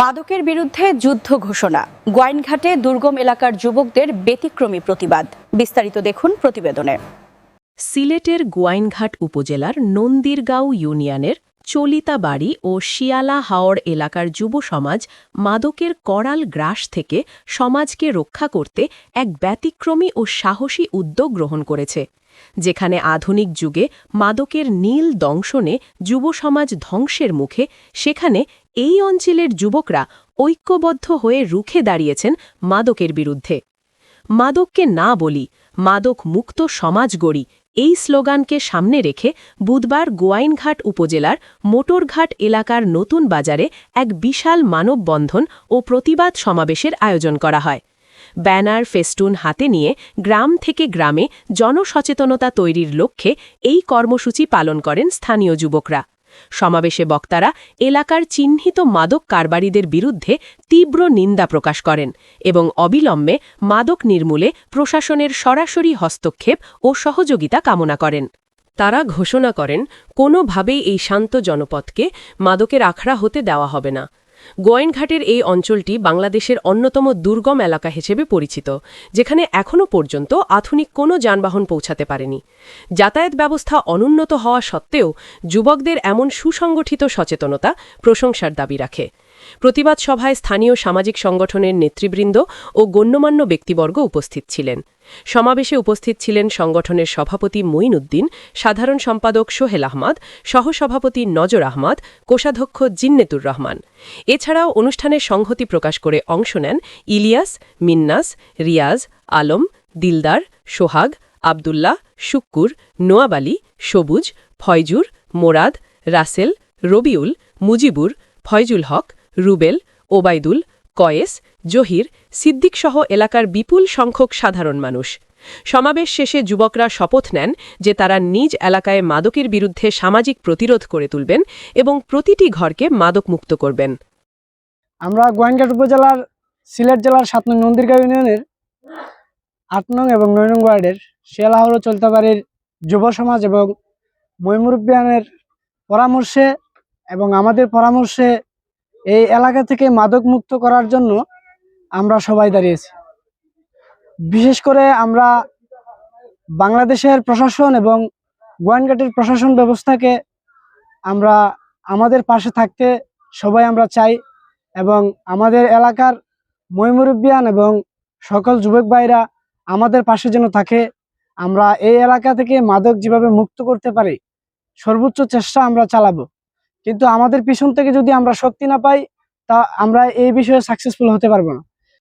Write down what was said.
মাদকের বিরুদ্ধে যুদ্ধ ঘোষণা। গোয়াইনঘাটে দুর্গম এলাকার যুবকদের ব্যতিক্রমী প্রতিবাদ। বিস্তারিত দেখুন প্রতিবেদনে। সিলেটের গোয়াইনঘাট উপজেলার নন্দিরগাঁও ইউনিয়নের চলিতাবাড়ি ও শিয়ালা হাওড় এলাকার যুব সমাজ মাদকের করাল গ্রাস থেকে সমাজকে রক্ষা করতে এক ব্যতিক্রমী ও সাহসী উদ্যোগ গ্রহণ করেছে, যেখানে আধুনিক যুগে মাদকের নীল দংশনে যুব সমাজ ধ্বংসের মুখে, সেখানে এই অঞ্চলের যুবকরা ঐক্যবদ্ধ হয়ে রুখে দাঁড়িয়েছেন মাদকের বিরুদ্ধে। মাদককে না বলি, মাদক মুক্ত সমাজ গড়ি এই স্লোগানকে সামনে রেখে বুধবার গোয়াইনঘাট উপজেলার মোটরঘাট এলাকার নতুন বাজারে এক বিশাল মানববন্ধন ও প্রতিবাদ সমাবেশের আয়োজন করা হয়। ব্যানার ফেস্টুন হাতে নিয়ে গ্রাম থেকে গ্রামে জনসচেতনতা তৈরির লক্ষ্যে এই কর্মসূচি পালন করেন স্থানীয় যুবকরা। সমাবেশে বক্তারা এলাকার চিহ্নিত মাদক কারবারিদের বিরুদ্ধে তীব্র নিন্দা প্রকাশ করেন এবং অবিলম্বে মাদক নির্মূলে প্রশাসনের সরাসরি হস্তক্ষেপ ও সহযোগিতা কামনা করেন। তারা ঘোষণা করেন, কোনোভাবেই এই শান্ত জনপদকে মাদকের আখড়া হতে দেওয়া হবে না। গোয়েনঘাটের এই অঞ্চলটি বাংলাদেশের অন্যতম দুর্গম এলাকা হিসেবে পরিচিত, যেখানে এখনও পর্যন্ত আধুনিক কোনো যানবাহন পৌঁছাতে পারেনি। যাতায়াত ব্যবস্থা অনুন্নত হওয়া সত্ত্বেও যুবকদের এমন সুসংগঠিত সচেতনতা প্রশংসার দাবি রাখে। প্রতিবাদ সভায় স্থানীয় সামাজিক সংগঠনের নেতৃবৃন্দ ও গণ্যমান্য ব্যক্তিবর্গ উপস্থিত ছিলেন। সমাবেশে উপস্থিত ছিলেন সংগঠনের সভাপতি মঈনুদ্দিন, সাধারণ সম্পাদক সোহেল আহমদ, সহসভাপতি নজর আহমদ, কোষাধ্যক্ষ জিন্নেতুর রহমান। এছাড়াও অনুষ্ঠানের সংহতি প্রকাশ করে অংশ নেন ইলিয়াস, মিন্নাস, রিয়াজ, আলম, দিলদার, সোহাগ, আবদুল্লাহ, শুক্কুর, নোয়াব আলী, সবুজ, ফয়জুর, মোরাদ, রাসেল, রবিউল, মুজিবুর, ফয়জুল হক রুবেল, ওবায়দুল, কয়েস, জহির সিদ্দিকসহ এলাকার বিপুল সংখ্যক সাধারণ মানুষ। সমাবেশ শেষে যুবকরা শপথ নেন যে তারা নিজ এলাকায় মাদকের বিরুদ্ধে সামাজিক প্রতিরোধ করে তুলবেন এবং প্রতিটি ঘরকে মাদকমুক্ত করবেন। আমরা গোয়েনঘাট উপজেলার সিলেট জেলার সাত নং নন্দিরগাঁও ইউনিয়নের আট নং এবং নয় নং ওয়ার্ডের শিয়ালাহর চলতাবাড়ির যুব সমাজ এবং ময়মুরব্বিয়ানের পরামর্শে এবং আমাদের পরামর্শে এই এলাকা থেকে মাদক মুক্ত করার জন্য আমরা সবাই দাঁড়িয়েছি। বিশেষ করে আমরা বাংলাদেশের প্রশাসন এবং গোয়ানঘাটের প্রশাসন ব্যবস্থাকে আমরা আমাদের পাশে থাকতে সবাই আমরা চাই এবং আমাদের এলাকার ময়মুরব্বিয়ান এবং সকল যুবক ভাইরা আমাদের পাশে যেন থাকে। আমরা এই এলাকা থেকে মাদক যেভাবে মুক্ত করতে পারি, সর্বোচ্চ চেষ্টা আমরা চালাবো। কিন্তু আমাদের পিছন থেকে যদি আমরা শক্তি না পাই, তা আমরা এই বিষয়ে সাকসেসফুল হতে পারব না।